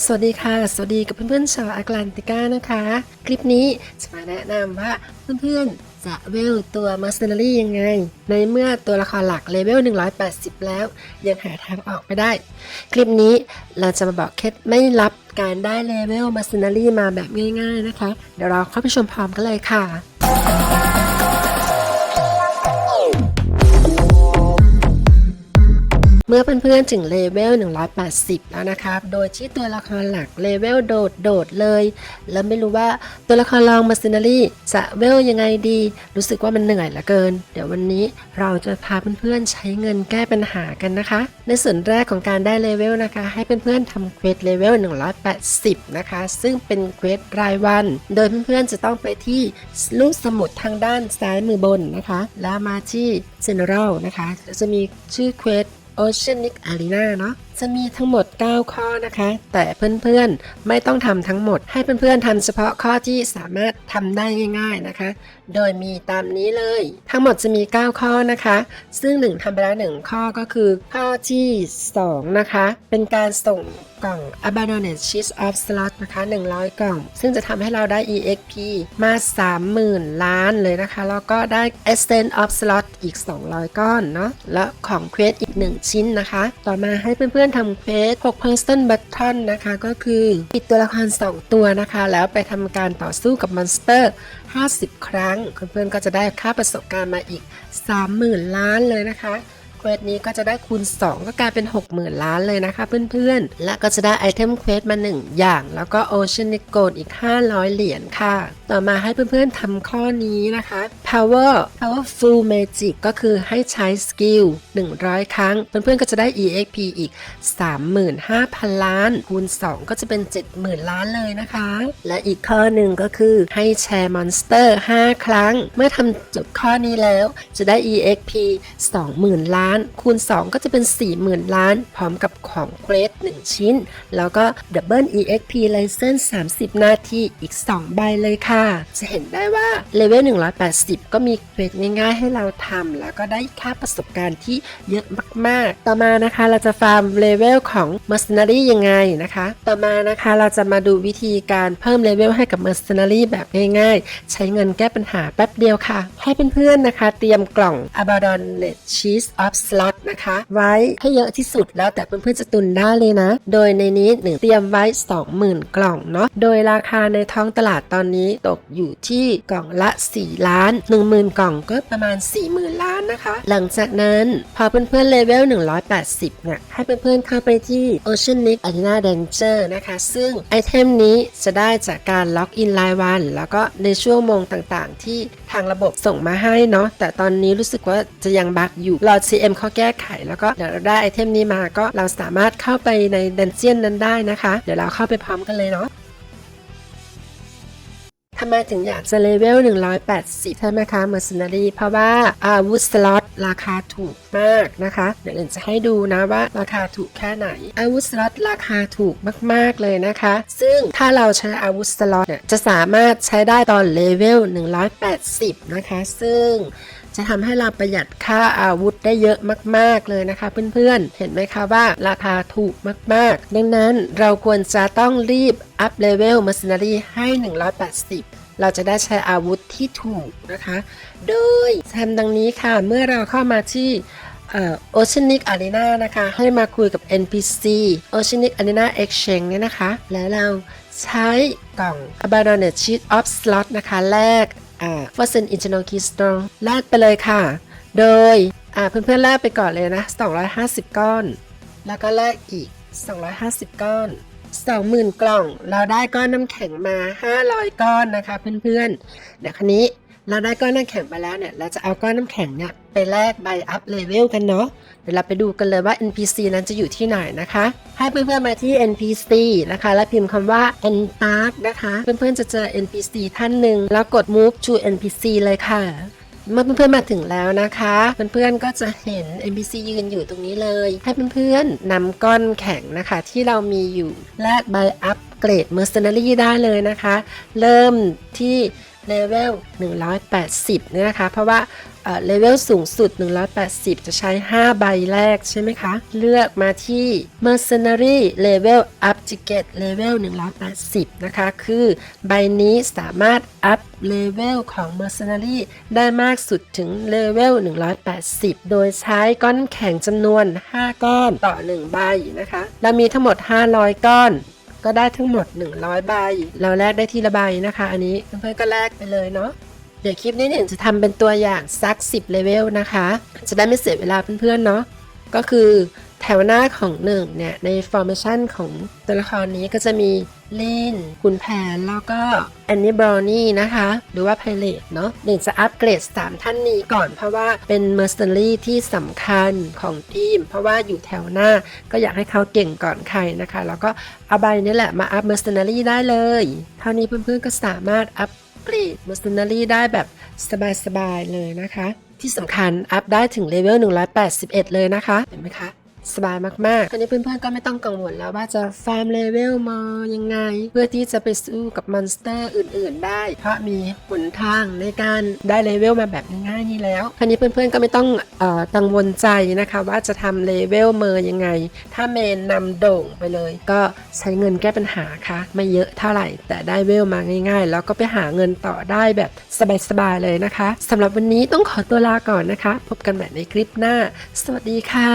สวัสดีค่ะ สวัสดีกับเพื่อนๆชาวแอตแลนติก้านะคะ คลิปนี้จะมาแนะนำว่าเพื่อนๆจะเวลตัว Mercenary ยังไง ในเมื่อตัวละครหลักเลเวล 180 แล้ว ยังหาทางออกไม่ได้ คลิปนี้เราจะมาบอกเคล็ดไม่ลับการได้เลเวล Mercenary มาแบบง่ายๆนะคะ เดี๋ยวเราเข้าไปชมพร้อมกันเลยค่ะ มื่อเพื่อนๆถึงเลเวล 180 แล้วนะครับ โดยที่ตัวละครหลักเลเวลโดดโดดเลย แล้วไม่รู้ว่าตัวละครรองมาซินารีจะเวลยังไงดี รู้สึกว่ามันเหนื่อยเหลือเกิน เดี๋ยววันนี้เราจะพาเพื่อนๆใช้เงินแก้ปัญหากันนะคะ ในส่วนแรกของการได้เลเวลนะคะ ให้เพื่อนๆทำเควสเลเวล 180 นะคะ ซึ่งเป็นเควสรายวัน โดยเพื่อนๆจะต้องไปที่ลูกสมุดทางด้านซ้ายมือบนนะคะ แล้วมาที่ General นะคะจะมีชื่อเควส Oceanic Arena เนาะ จะมีทั้งหมด 9 ข้อนะคะ แต่เพื่อนๆไม่ต้องทำทั้งหมด ให้เพื่อนๆทำเฉพาะข้อที่สามารถทำได้ง่าย ๆนะคะ โดยมีตามนี้เลย ทั้งหมดจะมี 9 ข้อนะคะ ซึ่ง 1ทำไปแล้ว 1 ข้อก็คือ ข้อที่ 2 นะคะ เป็นการส่งกล่อง Abandoned Sheets of Slot นะคะ 100 กล่อง ซึ่งจะทำให้เราได้ EXP มา 30,000 ล้านเลยนะคะ แล้วก็ได้ Essence of Slot อีก 200 ก้อนเนาะ และของเควสอีก 1 ชิ้นนะคะ ต่อมาให้เพื่อนๆทำเควส6 Person Button นะคะ ก็คือปิดตัวละคร 2 ตัวนะคะ แล้วไปทำการต่อสู้กับมอนสเตอร์ 50 ครั้ง เพื่อนๆก็จะได้ค่าประสบการณ์มาอีก 30,000 ล้านเลยนะคะ เควสนี้ก็จะได้คูณ 2 ก็กลายเป็น 60,000 ล้านเลยนะคะเพื่อนๆ และก็จะได้ไอเทมเควสมา 1 อย่าง แล้วก็ Oceanic Gold อีก 500 เหรียญค่ะ ต่อมาให้เพื่อนๆทำข้อนี้นะคะ Power Powerful Magic ก็คือให้ใช้สกิล 100 ครั้ง เพื่อนๆ ก็จะได้ EXP อีก 35,000 ล้าน คูณ 2 ก็จะเป็น 70,000 ล้านเลยนะคะ และอีกข้อหนึ่งก็คือให้แชร์มอนสเตอร์ 5 ครั้ง เมื่อทำจบข้อนี้แล้วจะได้ EXP 20,000 ล้านคูณ 2 ก็จะเป็น 40,000 ล้าน พร้อมกับของเควส1ชิ้น แล้วก็ Double EXP License 30นาทีอีก 2 ใบเลยค่ะ จะเห็นได้ว่าเลเวล180 ก็มีเควสง่ายๆ ให้เราทำแล้วก็ได้ค่าประสบการณ์ที่เยอะมากๆ ต่อมานะคะเราจะฟาร์มเลเวลของ Mercenary ยังไงนะคะ ต่อมานะคะเราจะมาดูวิธีการเพิ่มเลเวลให้กับ Mercenary แบบง่ายๆ ใช้เงินแก้ปัญหาแป๊บเดียวค่ะ ให้เพื่อนๆนะคะ เตรียมกล่อง Abaddon Cheese of Slot นะคะ ไว้ให้เยอะที่สุดแล้วแต่เพื่อนๆจะตุนได้เลยนะ โดยในนี้หนึ่งเตรียมไว้ 20,000 กล่องเนาะโดยราคาในท้องตลาดตอนนี้ตกอยู่ที่กล่องละ 4 ล้าน 10,000 กล่องก็ประมาณ 40,000 ล้านนะคะ หลังจากนั้นพอเพื่อนๆเลเวล 180 เนี่ย ให้เพื่อนๆเข้าไปที่ Oceanic Arena Danger นะคะ ซึ่งไอเทมนี้จะได้จากการล็อกอินรายวัน แล้วก็ในช่วงโมงต่างๆ ที่ ทางระบบส่งมาให้เนาะแต่ตอนนี้รู้สึกว่าจะยังบั๊กอยู่รอ CM เขาแก้ไข แล้วก็เดี๋ยวเราได้ไอเทมนี้มาก็เราสามารถเข้าไปในดันเจียนนั้นได้นะคะ เดี๋ยวเราเข้าไปพร้อมกันเลยเนาะ ทำไมถึงอยากจะเลเวล 180 ใช่ไหมคะ Mercenary เพราะว่าอาวุธสล็อตราคาถูกมากนะคะ เดี๋ยวเรนจะให้ดูนะว่าราคาถูกแค่ไหน อาวุธสล็อตราคาถูกมาก ๆ เลยนะคะ ซึ่งถ้าเราใช้อาวุธสล็อตเนี่ยจะสามารถใช้ได้ตอนเลเวล 180 นะคะ ซึ่งจะทำให้เราประหยัดค่าอาวุธได้เยอะมาก ๆ เลยนะคะ เพื่อนๆ เห็นไหมคะว่าราคาถูกมาก ๆ ดังนั้นเราควรจะต้องรีบอัพเลเวล Mercenary ให้ 180 เราจะได้ใช้อาวุธที่ถูกนะคะ โดยทำดังนี้ค่ะ เมื่อเราเข้ามาที่เอ่อ Oceanic Arena นะคะ ให้มาคุยกับ NPC Oceanic Arena Exchange เนี่ยนะคะ แล้วเราใช้กล่อง Abandoned Sheet of Slot นะคะแลกอ่า f o r c e n Internal Keystone แลกไปเลยค่ะ โดยเพื่อนๆแลกไปก่อนเลยนะ 250 ก้อน แล้วก็แลกอีก 250 ก้อน 20,000 กล่อง เราได้ก้อนน้ำแข็งมา 500 ก้อนนะคะเพื่อนๆ เดี๋ยวคันนี้เราได้ก้อนน้ำแข็งไปแล้วเนี่ย เราจะเอาก้อนน้ำแข็งเนี่ยไปแลกใบอัพเลเวลกันเนาะ เดี๋ยวเราไปดูกันเลยว่า NPC นั้นจะอยู่ที่ไหนนะคะ ให้เพื่อนๆมาที่ NPC นะคะ แล้วพิมพ์คำว่า n p a r k นะคะ เพื่อนๆจะเจอ NPC ท่านหนึ่งแล้วกด move to NPC เลยค่ะ เมื่อเพื่อนๆมาถึงแล้วนะคะ เพื่อนๆก็จะเห็น NPC ยืนอยู่ตรงนี้เลย ให้เพื่อนๆนำก้อนแข็งนะคะที่เรามีอยู่แลกใบอัพเกรด Mercenary ได้เลยนะคะ เริ่มที่ เลเวล 180เนี่ยนะคะ เพราะว่าเลเวลสูงสุด 180 จะใช้ 5 ใบแรกใช่ไหมคะ เลือกมาที่ Mercenary Level Up Ticket Level 180 นะคะ คือใบนี้สามารถอัพเลเวลของ Mercenary ได้มากสุดถึงเลเวล 180 โดยใช้ก้อนแข็งจำนวน 5 ก้อนต่อ 1 ใบนะคะ เรามีทั้งหมด 500 ก้อน ก็ได้ทั้งหมด 100 ใบ เราแลกได้ทีละใบนะคะ อันนี้เพื่อนๆก็แลกไปเลยเนาะ เดี๋ยวคลิปนี้เนี่ยจะทำเป็นตัวอย่างสัก 10เลเวลนะคะ จะได้ไม่เสียเวลาเพื่อนๆเนาะ ก็คือ แถวหน้าของหนึ่งเนี่ยใน formation ของตัวละครนี้ก็จะมีลินคุณแผนแล้วก็แอนนี่บราวนี่นะคะ หรือว่าไพเรตเนาะหนึ่งจะอัปเกรด 3 ท่านนี้ก่อนเพราะว่าเป็น mercenary ที่สำคัญของทีม เพราะว่าอยู่แถวหน้าก็อยากให้เขาเก่งก่อนใครนะคะ แล้วก็เอาใบนี้แหละมาอัพ mercenary ได้เลยเท่านี้เพื่อนๆก็สามารถอัพเกรด Mercenary ได้แบบสบายๆเลยนะคะ ที่สำคัญอัพได้ถึงเลเวล181 เลยนะคะเห็นไหมคะ สบายมากๆคราวนี้เพื่อนๆก็ไม่ต้องกังวลแล้วว่าจะฟาร์มเลเวลมายังไง เพื่อที่จะไปสู้กับมอนสเตอร์อื่นๆ ได้ เพราะมีหนทางในการได้เลเวลมาแบบง่ายๆนี้แล้วคราวนี้เพื่อนๆก็ไม่ต้องกังวลใจนะคะ ว่าจะทำเลเวลเมอร์ยังไง ถ้าเมนนำโด่งไปเลย ก็ใช้เงินแก้ปัญหาค่ะ ไม่เยอะเท่าไหร่ แต่ได้เวลมาง่าย ๆ แล้วก็ไปหาเงินต่อได้แบบสบายๆเลยนะคะสำหรับวันนี้ต้องขอตัวลาก่อนนะคะ พบกันใหม่ในคลิปหน้า สวัสดีค่ะ